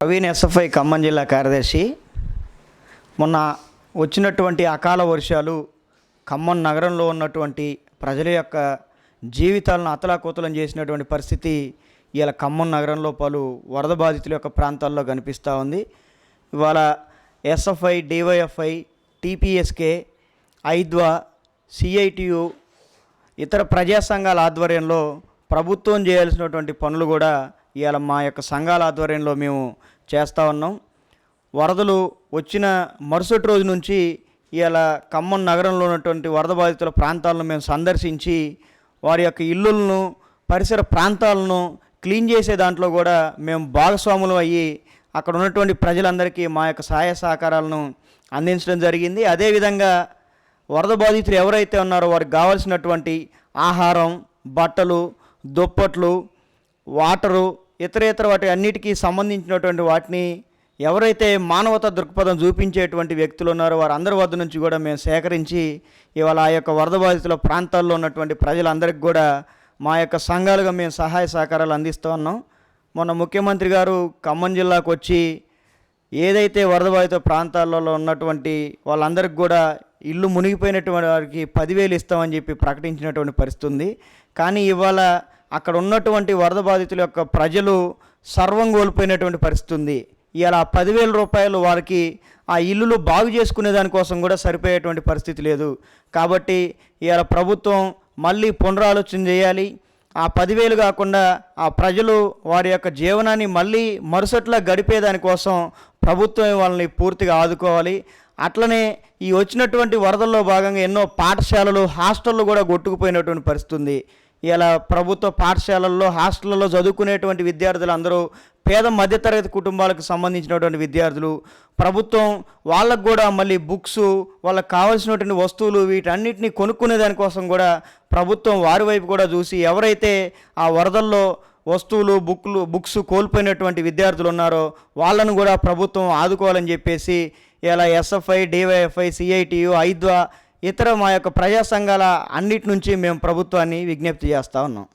Praveen SFI Khammam జిల్లా కార్యదర్శి. మొన్న వచ్చినటువంటి అకాల వర్షాలు ఖమ్మం నగరంలో ఉన్నటువంటి ప్రజల యొక్క జీవితాలను అతలాకుతలం చేసినటువంటి పరిస్థితి ఇవాళ ఖమ్మం నగరంలో పలు వరద బాధితుల యొక్క ప్రాంతాల్లో కనిపిస్తూ ఉంది. ఇవాళ ఎస్ఎఫ్ఐ డివైఎఫ్ఐ టీపీఎస్కే ఐద్వా సిఐటియు ఇతర ప్రజా సంఘాల ఆధ్వర్యంలో ప్రభుత్వం చేయాల్సినటువంటి పనులు కూడా ఇవాళ మా యొక్క సంఘాల ఆధ్వర్యంలో మేము చేస్తూ ఉన్నాం. వరదలు వచ్చిన మరుసటి రోజు నుంచి ఇవాళ ఖమ్మం నగరంలో ఉన్నటువంటి వరద బాధితుల ప్రాంతాలను మేము సందర్శించి వారి యొక్క ఇల్లులను పరిసర ప్రాంతాలను క్లీన్ చేసే దాంట్లో కూడా మేము భాగస్వాములు అయ్యి అక్కడ ఉన్నటువంటి ప్రజలందరికీ మా యొక్క సహాయ సహకారాలను అందించడం జరిగింది. అదేవిధంగా వరద బాధితులు ఎవరైతే ఉన్నారో వారికి కావాల్సినటువంటి ఆహారం బట్టలు దుప్పట్లు వాటరు ఇతర ఇతర వాటి అన్నిటికీ సంబంధించినటువంటి వాటిని ఎవరైతే మానవతా దృక్పథం చూపించేటువంటి వ్యక్తులు ఉన్నారో వారందరి వద్ద నుంచి కూడా మేము సేకరించి ఇవాళ ఆ యొక్క వరద బాధితుల ప్రాంతాల్లో ఉన్నటువంటి ప్రజలందరికీ కూడా మా యొక్క సంఘాలుగా మేము సహాయ సహకారాలు అందిస్తూ ఉన్నాం. మొన్న ముఖ్యమంత్రి గారు ఖమ్మం జిల్లాకు వచ్చి ఏదైతే వరద బాధిత ప్రాంతాలలో ఉన్నటువంటి వాళ్ళందరికీ కూడా ఇల్లు మునిగిపోయినటువంటి వారికి పదివేలు ఇస్తామని చెప్పి ప్రకటించినటువంటి పరిస్థితి ఉంది. కానీ ఇవాళ అక్కడ ఉన్నటువంటి వరద బాధితుల యొక్క ప్రజలు సర్వం కోల్పోయినటువంటి పరిస్థితి ఉంది. ఇలా పదివేల రూపాయలు వారికి ఆ ఇల్లులు బాగు చేసుకునే దానికోసం కూడా సరిపోయేటువంటి పరిస్థితి లేదు. కాబట్టి ఇలా ప్రభుత్వం మళ్ళీ పునరాలోచన చేయాలి. ఆ పదివేలు కాకుండా ఆ ప్రజలు వారి యొక్క జీవనాన్ని మళ్ళీ మరుసట్లా గడిపేదానికోసం ప్రభుత్వం వాళ్ళని పూర్తిగా ఆదుకోవాలి. అట్లనే ఈ వచ్చినటువంటి వరదల్లో భాగంగా ఎన్నో పాఠశాలలు హాస్టళ్ళు కూడా కొట్టుకుపోయినటువంటి పరిస్థితి ఉంది. ఇలా ప్రభుత్వ పాఠశాలల్లో హాస్టళ్ళలో చదువుకునేటువంటి విద్యార్థులు అందరూ పేద మధ్యతరగతి కుటుంబాలకు సంబంధించినటువంటి విద్యార్థులు ప్రభుత్వం వాళ్ళకు కూడా మళ్ళీ బుక్స్ వాళ్ళకి కావాల్సినటువంటి వస్తువులు వీటన్నిటిని కొనుక్కునే దానికోసం కూడా ప్రభుత్వం వారి వైపు కూడా చూసి ఎవరైతే ఆ వరదల్లో వస్తువులు బుక్లు బుక్స్ కోల్పోయినటువంటి విద్యార్థులు ఉన్నారో వాళ్ళను కూడా ప్రభుత్వం ఆదుకోవాలని చెప్పేసి ఇలా ఎస్ఎఫ్ఐ డివైఎఫ్ఐ సిఐటియు ఐద్వా ఇతర మా యొక్క ప్రజా సంఘాల అన్నిటి నుంచి మేము ప్రభుత్వాన్ని విజ్ఞప్తి చేస్తూ ఉన్నాం.